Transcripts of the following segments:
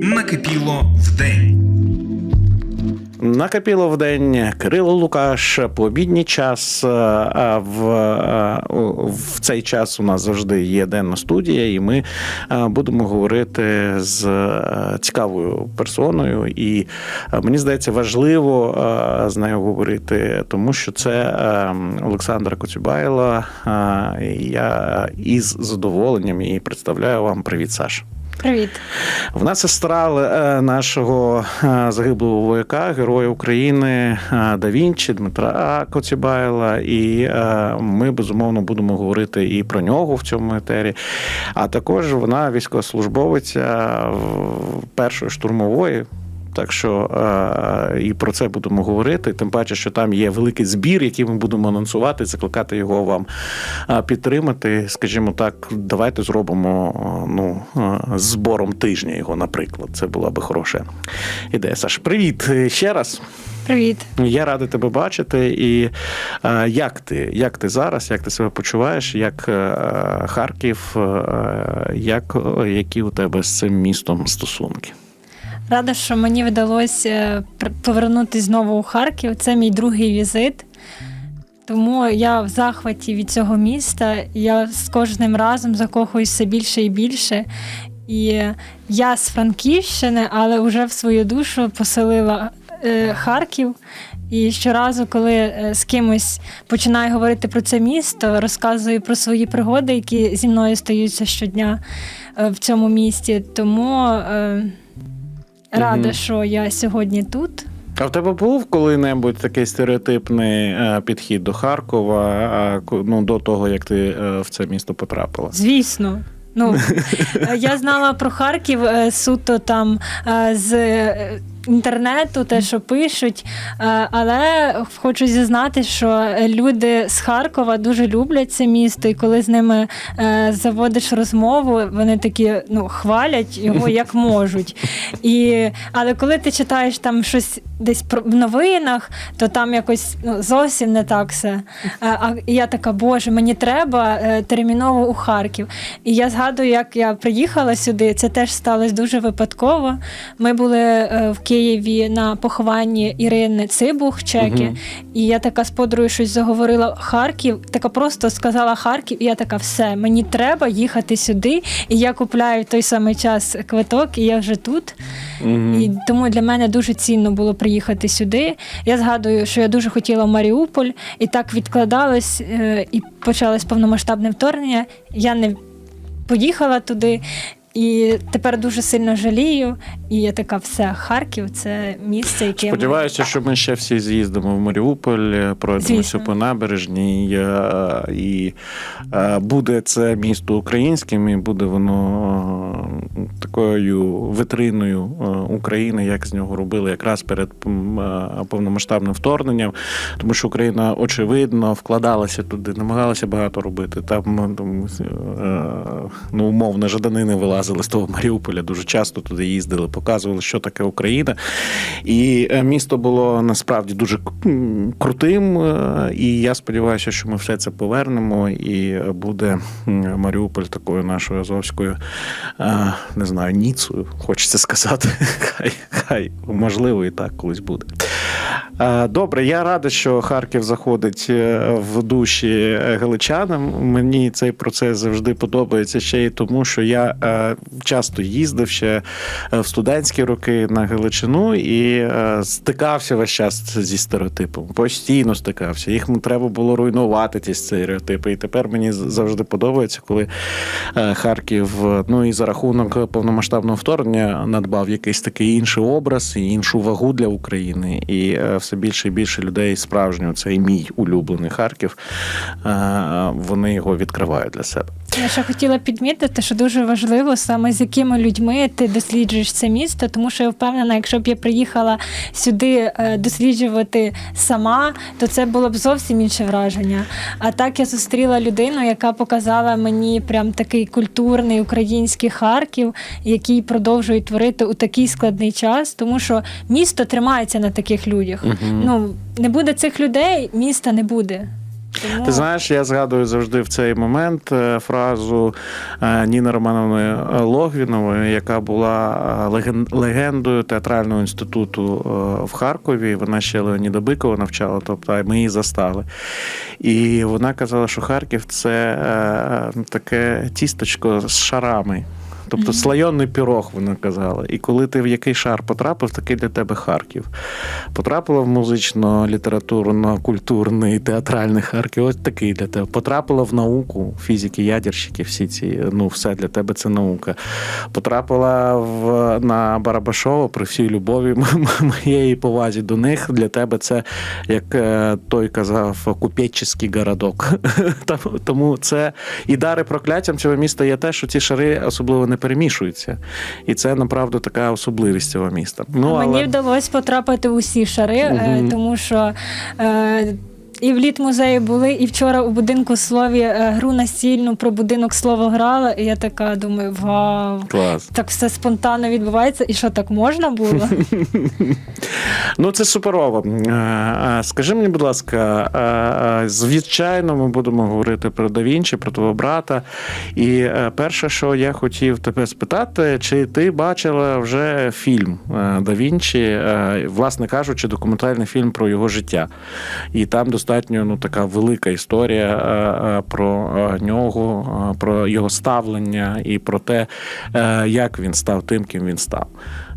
Накипіло в день. Накипіло в день Кирило Лукаш по обідній час. А в, в цей час у нас завжди є денна студія, і ми будемо говорити з цікавою персоною. І мені здається, важливо з нею говорити, тому що це Олександра Коцюбайла. Я із задоволенням її представляю вам. Привіт, Саш. Привіт. Вона сестра е, нашого е, загиблого вояка, героя України Давінчі Да Вінчі Дмитра Коцібайла. І е, ми безумовно будемо говорити і про нього в цьому етері. А також вона військовослужбовиця першої штурмової. Так що е, і про це будемо говорити. Тим паче, що там є великий збір, який ми будемо анонсувати, закликати його вам е, підтримати. Скажімо так, давайте зробимо е, ну, збором тижня його, наприклад. Це була би хороша ідея. Саш, привіт ще раз. Привіт. Я радий тебе бачити. І е, як ти? Як ти зараз? Як ти себе почуваєш? Як е, Харків? Е, як, які у тебе з цим містом стосунки? Рада, що мені вдалося повернутися знову у Харків. Це мій другий візит. Тому я в захваті від цього міста. Я з кожним разом закохуюсь все більше і більше. І я з Франківщини, але вже в свою душу поселила е, Харків. І щоразу, коли е, з кимось починаю говорити про це місто, розказую про свої пригоди, які зі мною стаються щодня е, в цьому місті. Тому е, рада, що я сьогодні тут. А в тебе був коли-небудь такий стереотипний е, підхід до Харкова, ну, до того, як ти е, в це місто потрапила? Звісно. Ну, е, я знала про Харків суто там з інтернету, те, що пишуть. Е, Але хочу зізнати, що люди з Харкова дуже люблять це місто, і коли з ними е, заводиш розмову, вони такі ну, хвалять його як можуть. І, але коли ти читаєш там щось десь в новинах, то там якось ну, зовсім не так все. Е, А я така, боже, мені треба терміново у Харків. І я згадую, як я приїхала сюди. Це теж сталося дуже випадково. Ми були в Києві на похованні Ірини Цибух, чеки. Мгм. І я така з подругою щось заговорила Харків, така просто сказала Харків, і я така, все, мені треба їхати сюди. І я купляю в той самий час квиток, і я вже тут. Мгм. І тому для мене дуже цінно було приїхати сюди. Я згадую, що я дуже хотіла в Маріуполь, і так відкладалось, е, і почалось повномасштабне вторгнення. Я не поїхала туди. І тепер дуже сильно жалію. І я така, все, Харків це місце, яке Сподіваюся, що ми ще всі з'їздимо в Маріуполь, пройдемося по набережній, е, і е, буде це місто українським, і буде воно е, такою витриною України, як з нього робили якраз перед повномасштабним вторгненням, тому що Україна очевидно вкладалася туди, намагалася багато робити. Там, ну, умовно, жаданини вилазили з того Маріуполя, дуже часто туди їздили, показували, що таке Україна. І е, місто було насправді дуже крутим. е, І я сподіваюся, що ми все це повернемо, і буде Маріуполь такою нашою азовською, е, не знаю, ніцею, хочеться сказати. Хай, хай можливо, і так колись буде. Добре, я радий, що Харків заходить в душі галичанам. Мені цей процес завжди подобається ще й тому, що я часто їздив ще е, в студентські роки на Галичину і е, стикався весь час зі стереотипом. Постійно стикався. Їх треба було руйнувати, ці стереотипи. І тепер мені завжди подобається, коли е, Харків, ну і за рахунок повномасштабного вторгнення надбав якийсь такий інший образ і іншу вагу для України. І все більше і більше людей справжнього, цей мій улюблений Харків, вони його відкривають для себе. Я ще хотіла підмітити, що дуже важливо саме з якими людьми ти досліджуєш це місто, тому що я впевнена, якщо б я приїхала сюди е, досліджувати сама, то це було б зовсім інше враження. А так я зустріла людину, яка показала мені прям такий культурний український Харків, який продовжує творити у такий складний час, тому що місто тримається на таких людях. Ну не буде цих людей, міста не буде. Тому... Ти знаєш, я згадую завжди в цей момент е, фразу е, Ніни Романовни е, Логвінової, яка була легендою театрального інституту в Харкові. Вона ще Леоніда Бикова навчала, тобто ми її застали. І вона казала, що Харків це таке тісточко з шарами. Тобто слайонний пірог, вона казала. І коли ти в який шар потрапив, такий для тебе Харків. Потрапила в музичну літературу, на культурний, театральний Харків, ось такий для тебе. Потрапила в науку, фізики, ядерщики, всі ці, ну, все для тебе це наука. Потрапила в, на Барабашова при всій любові моєї повазі до них. Для тебе це, як е, той казав, купечий городок. Тому це і дари прокляттям цього міста є те, що ці шари особливо не перемішуються. І це направду така особливість цього міста. Ну, Мені але... вдалося потрапити в усі шари, угу. Тому що. І в літ музеї були, і вчора у будинку слові е, гру настільну про будинок слово грала. І я така думаю, вау, Клас. так все спонтанно відбувається, і що так можна було? Ну, це суперово. Е, Скажи мені, будь ласка, е, звичайно, ми будемо говорити про Да Вінчі, про твого брата. І перше, що я хотів тебе спитати, чи ти бачила вже фільм Да Вінчі, е, власне кажучи, документальний фільм про його життя. І там достатньо ну, така велика історія е, е, про е, нього, про його ставлення і про те, як він став тим, ким він став.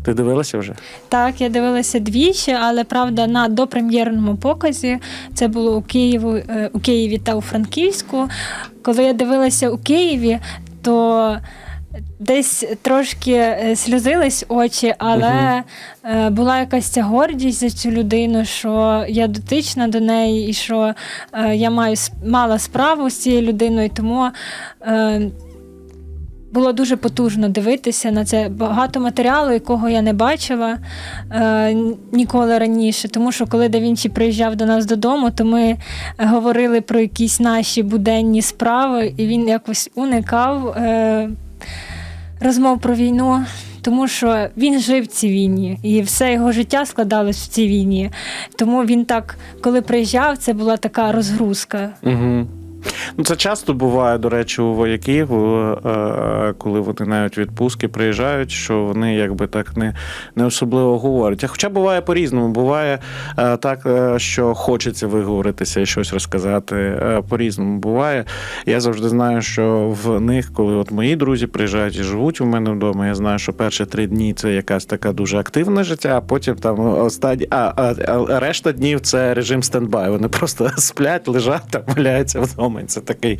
Ти дивилася вже? Так, я дивилася двічі, але правда на допрем'єрному показі це було у Києві, у Києві та у Франківську. Коли я дивилася у Києві, то десь трошки е, сльозились очі, але е, була якась ця гордість за цю людину, що я дотична до неї, і що е, я маю мала справу з цією людиною, тому. Було дуже потужно дивитися на це багато матеріалу, якого я не бачила е, ніколи раніше. Тому що коли Да Вінчі приїжджав до нас додому, то ми говорили про якісь наші буденні справи, і він якось уникав е, розмов про війну. Тому що він жив в цій війні, і все його життя складалось в цій війні. Тому він так, коли приїжджав, це була така розгрузка. Угу. Ну, це часто буває, до речі, у вояків, е, коли вони навіть відпустки приїжджають, що вони якби так не, не особливо говорять. Хоча буває по-різному. Буває е, так, е, що хочеться виговоритися і щось розказати. По-різному буває. Я завжди знаю, що в них, коли от мої друзі приїжджають і живуть у мене вдома, я знаю, що перші три дні це якась така дуже активне життя, а потім там останні, а, а, а решта днів це режим стендбай. Вони просто сплять, лежать там, валяються вдома. І це такий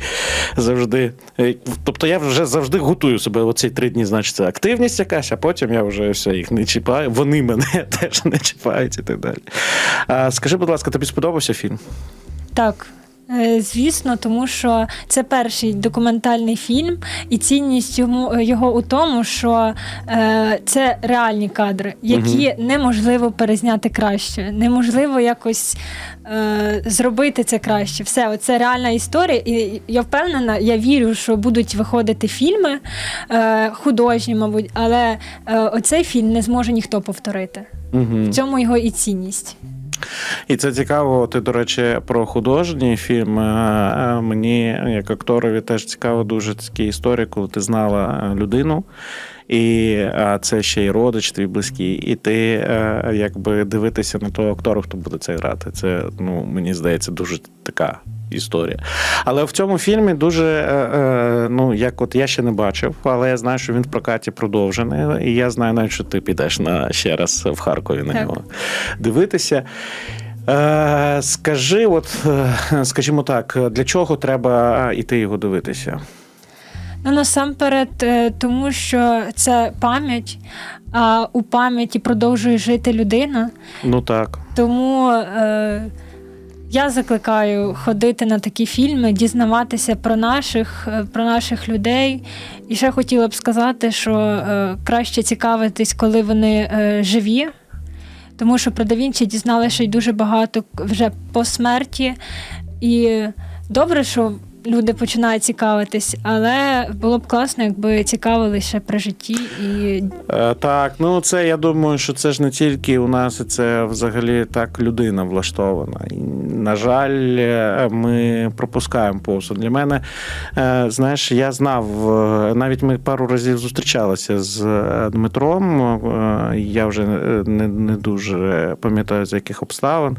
завжди. е, Тобто я вже завжди готую себе оці три дні, значить, це активність якась, а потім я вже все їх не чіпаю. Вони мене теж не чіпають і так далі. А, скажи, будь ласка, тобі сподобався фільм? Так. Е, Звісно, тому що це перший документальний фільм, і цінність йому його у тому, що е, це реальні кадри, які неможливо перезняти краще, неможливо якось е, зробити це краще. Все, оце реальна історія, і я впевнена, я вірю, що будуть виходити фільми е, художні, мабуть, але е, оцей фільм не зможе ніхто повторити. Угу. В цьому його і цінність. І це цікаво. Ти, до речі, про художній фільм. Е, е, Мені, як акторові, теж цікаво дуже такі історії, коли ти знала е, людину. І це ще й родич, твій близький, і ти е, якби дивитися на того актора, хто буде це грати. Це ну мені здається дуже така історія. Але в цьому фільмі дуже е, е, ну як от я ще не бачив, але я знаю, що він в прокаті продовжений. І я знаю навіть, що ти підеш на ще раз в Харкові на Так. нього дивитися. Е, скажи, от е, скажімо так, для чого треба іти його дивитися? Ну, насамперед, е, тому що це пам'ять, а у пам'яті продовжує жити людина. Ну так. Тому е, я закликаю ходити на такі фільми, дізнаватися про наших, е, про наших людей. І ще хотіла б сказати, що е, краще цікавитись, коли вони е, живі. Тому що про Да Вінчі дізналися й дуже багато вже по смерті. І добре, що люди починають цікавитись, але було б класно, якби цікавилися при житті і Е, Так, ну це я думаю, що це ж не тільки у нас, це взагалі так людина влаштована. І, на жаль, е, ми пропускаємо повз. Для мене, е, знаєш, я знав, навіть ми пару разів зустрічалися з Дмитром. Я вже не, не дуже пам'ятаю, з яких обставин,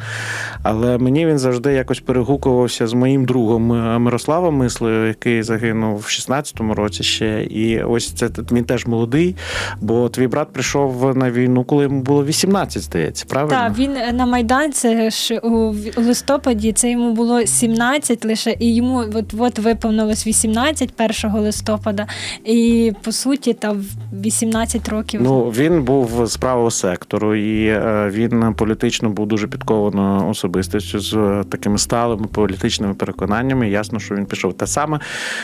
але мені він завжди якось перегукувався з моїм другом е, Мирославом Мислою, який загинув в 16-му році ще. І ось це він теж молодий, бо твій брат прийшов на війну, коли йому було 18, здається, правильно? Так, він е, на Майдан, це ж у, листопаді, це йому було 17 лише, і йому от, от виповнилось 18 1 листопада, і по суті там 18 років. Ну, він був з правого сектору, і е, він політично був дуже підкованою особистістю з е, такими сталими політичними переконаннями. Ясно, що він пішов. Те саме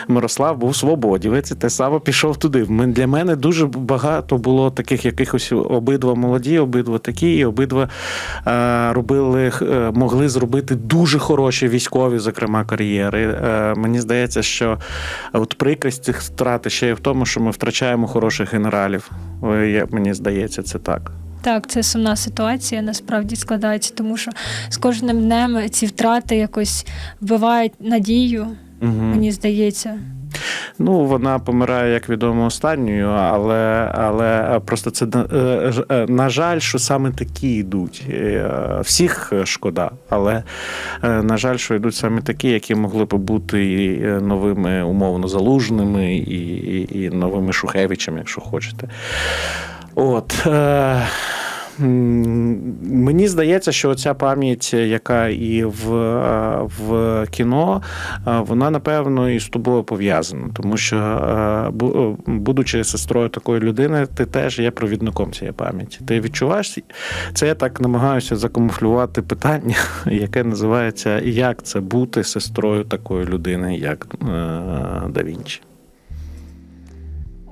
Мирослав був свободівець, те саме пішов туди. Для мене дуже багато було таких якихось обидва молоді, обидва такі, і обидва е, робили, е, могли зробити дуже хороші військові, зокрема, кар'єри. Е, мені здається, що от прикрість цих втрат ще й в тому, що ми втрачаємо хороших генералів. Е, Мені здається, це так. Так, це сумна ситуація насправді складається, тому що з кожним днем ці втрати якось вбивають надію, Угу. мені здається. Ну, вона помирає, як відомо, останньою, але, але просто це е, е, на жаль, що саме такі йдуть. Е, Всіх шкода, але на жаль, що йдуть саме такі, які могли б бути і новими умовно залужними, і, і, і новими Шухевичами, якщо хочете. От. Е, Мені здається, що ця пам'ять, яка і в, е, в кіно, е, вона напевно і з тобою пов'язана, тому що, е, бу- будучи сестрою такої людини, ти теж є провідником цієї пам'яті. Ти відчуваєш це. Я так намагаюся закамуфлювати питання, яке називається Як це бути сестрою такої людини, як Да Вінчі.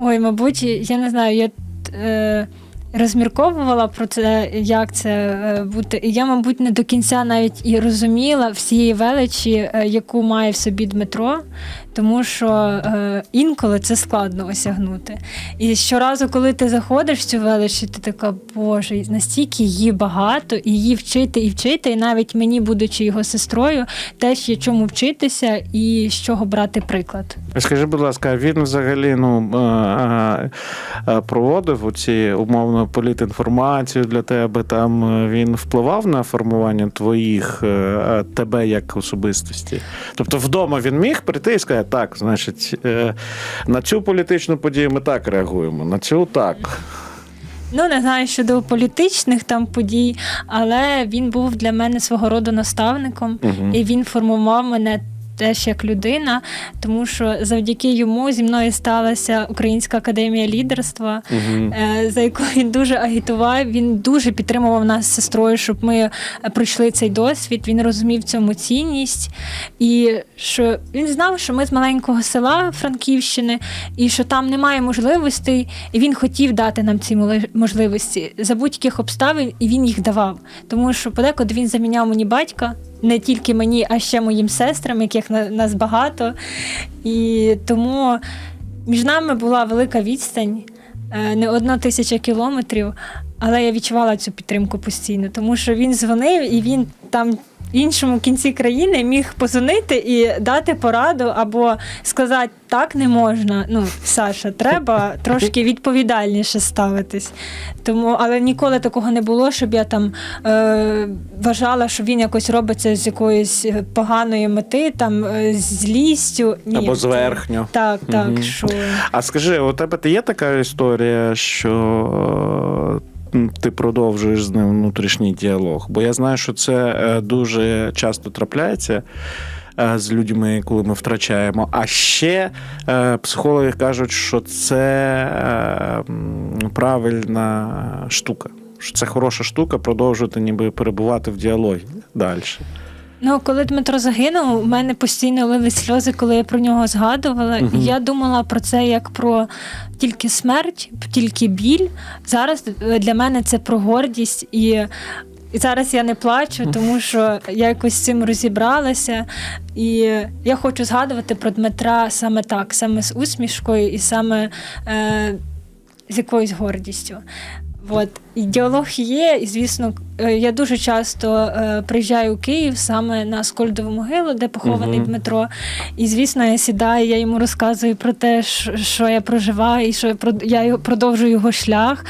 Ой, мабуть, я не знаю, я е, розмірковувала про це, як це е, бути. І я, мабуть, не до кінця навіть і розуміла всієї величі, е, яку має в собі Дмитро, тому що е, інколи це складно осягнути. І щоразу, коли ти заходиш в цю велич, і ти така, боже, настільки її багато, і її вчити і вчити, і навіть мені, будучи його сестрою, теж є чому вчитися і з чого брати приклад. Скажи, будь ласка, він взагалі ну, проводив оці умовно політінформацію для тебе. Там е, він впливав на формування твоїх е, тебе як особистості. Тобто вдома він міг прийти і сказати, так, значить, е, на цю політичну подію ми так реагуємо, на цю так. Ну, не знаю щодо політичних там подій, але він був для мене свого роду наставником, Мгм. і він формував мене. Теж як людина, тому що завдяки йому зі мною сталася Українська академія лідерства, е, за яку він дуже агітував. Він дуже підтримував нас з сестрою, щоб ми е, пройшли цей досвід. Він розумів цьому цінність, і що він знав, що ми з маленького села Франківщини, і що там немає можливостей, і він хотів дати нам ці можливості за будь-яких обставин, і він їх давав. Тому що подекуди він заміняв мені батька. Не тільки мені, а ще моїм сестрам, яких на- нас багато. І тому між нами була велика відстань, е, не одна тисяча кілометрів, але я відчувала цю підтримку постійно, тому що він дзвонив і він там. В іншому кінці країни міг позвонити і дати пораду або сказати так не можна. Ну, Саша, треба трошки відповідальніше ставитись. Тому, але ніколи такого не було, щоб я там е, вважала, що він якось робить це з якоїсь е, поганої мети, там е, злістю. Ні, Або зверхньо. Так, так. Мгм. Що... А скажи, у тебе є така історія, що е, ти продовжуєш з ним внутрішній діалог? Бо я знаю, що це е, дуже часто трапляється. е, З людьми, коли ми втрачаємо. А ще е, психологи кажуть, що це правильна штука. Що це хороша штука продовжувати ніби перебувати в діалогі далі. Ну, коли Дмитро загинув, у мене постійно лили сльози, коли я про нього згадувала. І я думала про це як про тільки смерть, тільки біль. Зараз е, для мене це про гордість і І зараз я не плачу, тому що я якось з цим розібралася. І я хочу згадувати про Дмитра саме так, саме з усмішкою і саме е, з якоюсь гордістю. От і діалог є, і звісно, е, я дуже часто е, приїжджаю у Київ саме на Скольдову могилу, де похований Мгм. Дмитро. І звісно, я сідаю, я йому розказую про те, що, я проживаю, і що я прод- я продовжую його шлях.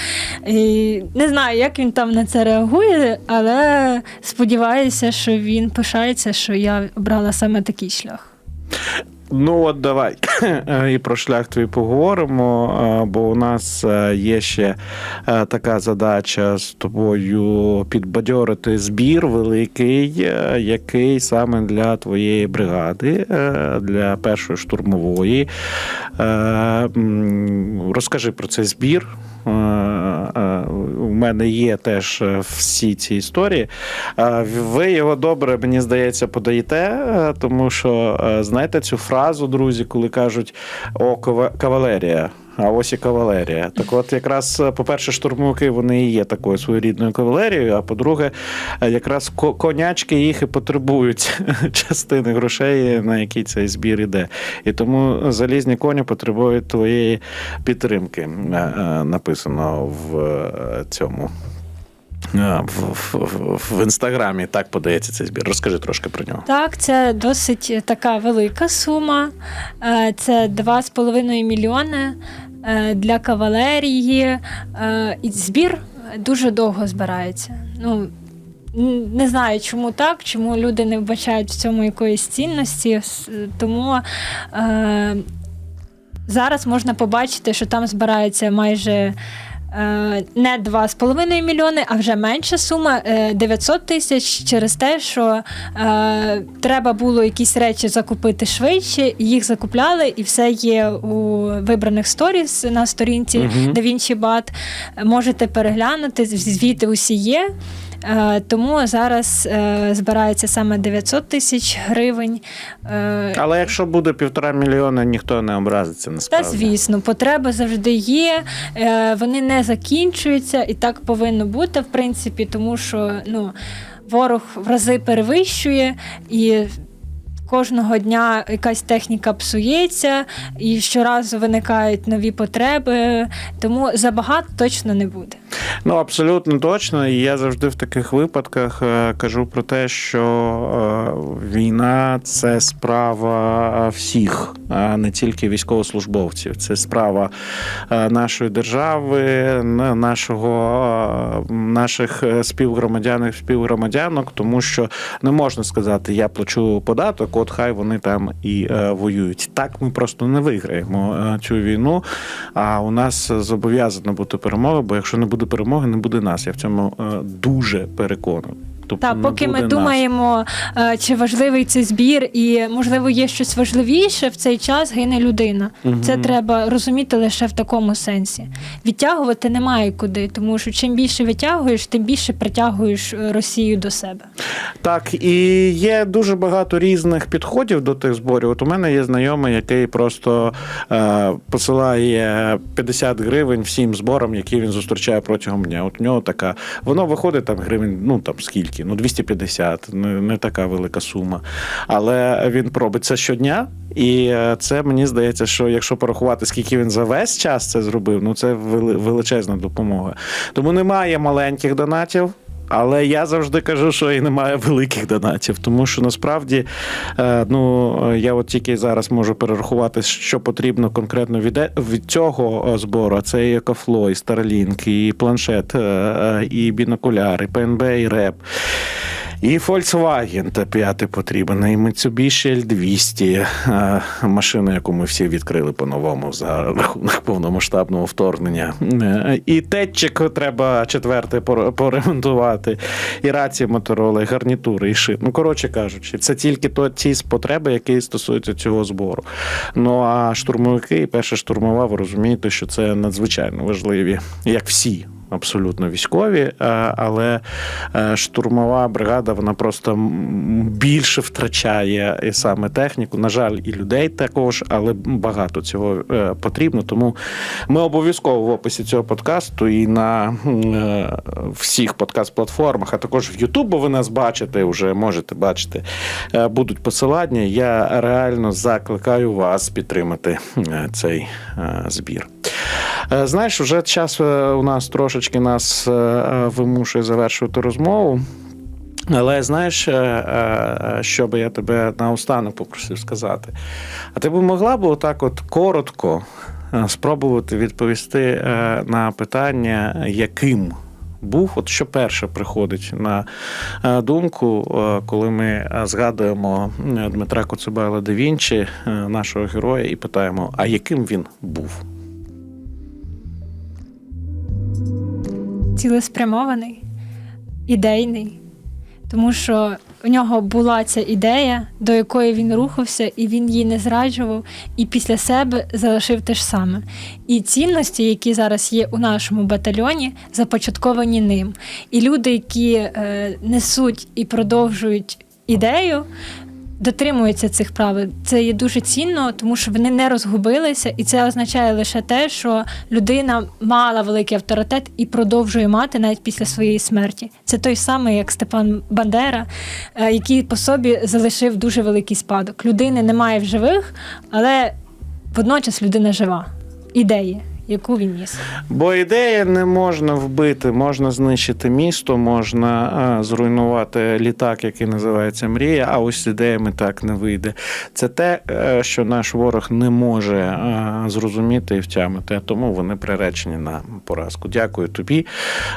І не знаю, як він там на це реагує, але сподіваюся, що він пишається, що я обрала саме такий шлях. Ну от давай і про шлях твій поговоримо, е, бо у нас е, є ще е, така задача з тобою підбадьорити збір великий, е, який саме для твоєї бригади, е, для першої штурмової. Е, Розкажи про цей збір. Е, е, У мене є теж е, всі ці історії. Ви його добре, мені здається, подаєте, тому що знаєте цю фразу, друзі, коли кажуть о, кава- кавалерія. А ось і кавалерія. Так от, якраз, е, по-перше, штурмовики вони і є такою своєрідною кавалерією. А по-друге, е, якраз ко- конячки їх і потребують частини грошей, на які цей збір іде. І тому залізні коні потребують твоєї підтримки. е, Написано в цьому. В, в, в інстаграмі так подається цей збір. Розкажи трошки про нього. Так, це досить така велика сума. Е, Це 2,5 мільйони е, для кавалерії. Е, І збір дуже довго збирається. Ну, не знаю, чому так, чому люди не вбачають в цьому якоїсь цінності. Тому зараз можна побачити, що там збирається майже. Е, Не 2,5 мільйони, а вже менша сума е, 900 тисяч через те, що е, треба було якісь речі закупити швидше, їх закупляли, і все є у вибраних сторіс на сторінці Мгм. DaVinci Bat. Можете переглянути, звіти усі є. Е, Тому зараз е, збирається саме 900 тисяч гривень. Е, Але якщо буде півтора мільйона, ніхто не образиться Та звісно, потреби завжди є, вони не закінчуються, і так повинно бути, в принципі, тому що ну, ворог в рази перевищує і. Кожного дня якась техніка псується, і щоразу виникають нові потреби, тому забагато точно не буде. Ну абсолютно точно. І я завжди в таких випадках е, кажу про те, що е, війна це справа всіх, а не тільки військовослужбовців. Це справа е, нашої держави, нашого е, наших е, співгромадян і співгромадянок, тому що не можна сказати, я плачу податок, от хай вони там і е, воюють. Так ми просто не виграємо е, цю війну. А у нас зобов'язана бути перемога, бо якщо не буде перемоги, не буде нас. Я в цьому е, дуже переконаний. Тобто не поки ми нас. думаємо, е, чи важливий цей збір, і можливо є щось важливіше, в цей час гине людина. Мгм. Це треба розуміти лише в такому сенсі. Відтягувати немає куди, тому що чим більше витягуєш, тим більше притягуєш е, Росію до себе. Так, і є дуже багато різних підходів до тих зборів. От у мене є знайомий, який просто е, посилає 50 гривень всім зборам, які він зустрічає протягом дня. От у нього така, воно виходить там гривень, ну там скільки? Ну 250, не, не така велика сума. Але він робить це щодня. І е, це мені здається, що якщо порахувати, скільки він за весь час це зробив, ну це величезна допомога. Тому немає маленьких донатів. Але я завжди кажу, що і немає великих донатів, тому що насправді е, ну е, я от тільки зараз можу перерахувати, що потрібно конкретно від, е- від цього збору. Це і Екофло, і Starlink, і планшет, і бінокуляри, і ПНБ, і РЕП. І Volkswagen та п'ятий потрібен, і Mitsubishi L200, е, машину, яку ми всі відкрили по-новому за рахунок повномасштабного вторгнення. Е, І тетчик треба четвертий пор- поремонтувати, і рації Моторола, і гарнітури, і шип. Ну, коротше кажучи, це тільки то ті потреби, які стосуються цього збору. Ну а штурмовики і перша штурмова, ви розумієте, що це надзвичайно важливі, як всі абсолютно військові, е, але е, штурмова бригада вона просто більше втрачає і саме техніку. На жаль, і людей також, але багато цього е, потрібно. Тому ми обов'язково в описі цього подкасту і на всіх подкаст-платформах, а також в бо ви нас бачите, вже можете бачити, будуть посилання. Я реально закликаю вас підтримати цей збір. Е, Знаєш, вже час е, у нас трошечки нас е, вимушує завершувати розмову. Але знаєш, що би я тебе наостанок попросив сказати? А ти б могла б отак от коротко спробувати відповісти на питання, яким був, от що перше приходить на думку, коли ми згадуємо Дмитра Коцюбайла да Вінчі, нашого героя, і питаємо, а яким він був? Цілеспрямований, ідейний, тому що у нього була ця ідея, до якої він рухався, і він її не зраджував, і після себе залишив те ж саме. І цінності, які зараз є у нашому батальйоні, започатковані ним. І люди, які е, несуть і продовжують ідею. Дотримуються цих правил. Це є дуже цінно, тому що вони не розгубилися, і це означає лише те, що людина мала великий авторитет і продовжує мати навіть після своєї смерті. Це той самий, як Степан Бандера, е, який по собі залишив дуже великий спадок. Людини немає в живих, але водночас людина жива. Ідеї, яку він ніс. Бо ідея не можна вбити, можна знищити місто, можна а, зруйнувати літак, який називається мрія. А ось ідеями так не вийде. Це те, е, що наш ворог не може а, зрозуміти і втямити. Тому вони приречені на поразку. Дякую тобі,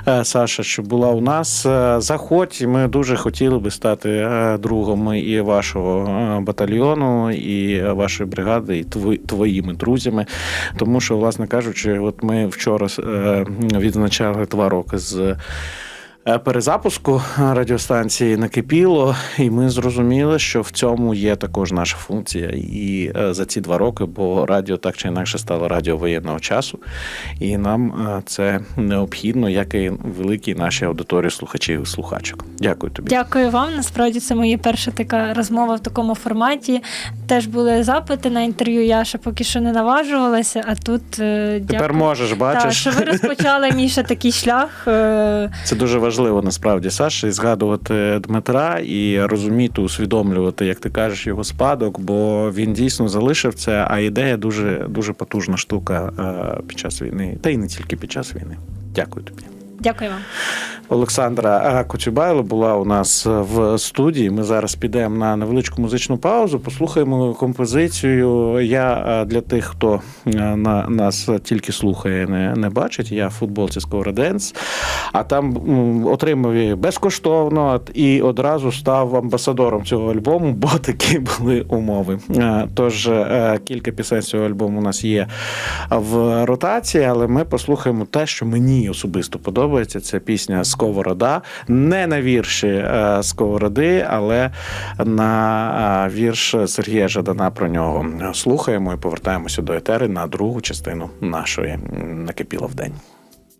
е, Саша, що була у нас. Е, Заходь, ми дуже хотіли би стати е, другом і вашого е, батальйону, і вашої бригади, і тво- твоїми друзями. Тому що, власне кажучи, от ми вчора е, відзначали два роки з. Е, Перезапуску радіостанції накипіло, і ми зрозуміли, що в цьому є також наша функція. І е, за ці два роки, бо радіо так чи інакше стало радіо воєнного часу, і нам е, це необхідно, як і великій нашій аудиторії слухачів і слухачок. Дякую тобі. Дякую вам. Насправді це моя перша така розмова в такому форматі. Теж були запити на інтерв'ю. Я ще поки що не наважувалася, а тут е, Тепер дякую. можеш, Так, бачиш. що ви розпочали Міша такий шлях. Це дуже важливо насправді, Саша, і згадувати Дмитра і розуміти, усвідомлювати, як ти кажеш, його спадок, бо він дійсно залишив це. А ідея дуже дуже потужна штука е, під час війни, та й не тільки під час війни. Дякую тобі. Дякую вам. Олександра Коцюбайло була у нас в студії. Ми зараз підемо на невеличку музичну паузу, послухаємо композицію. Я е, для тих, хто е, на нас тільки слухає, не, не бачить. Я в футболці Сковороденс, а там отримав її безкоштовно і одразу став амбасадором цього альбому, бо такі були умови. Е, Тож е, кілька пісень цього альбому у нас є в ротації, але ми послухаємо те, що мені особисто подобається. Це пісня Сковорода. Не на вірші е, Сковороди, але на е, вірш Сергія Жадана про нього. Слухаємо і повертаємося до етери на другу частину нашої накипіло в день.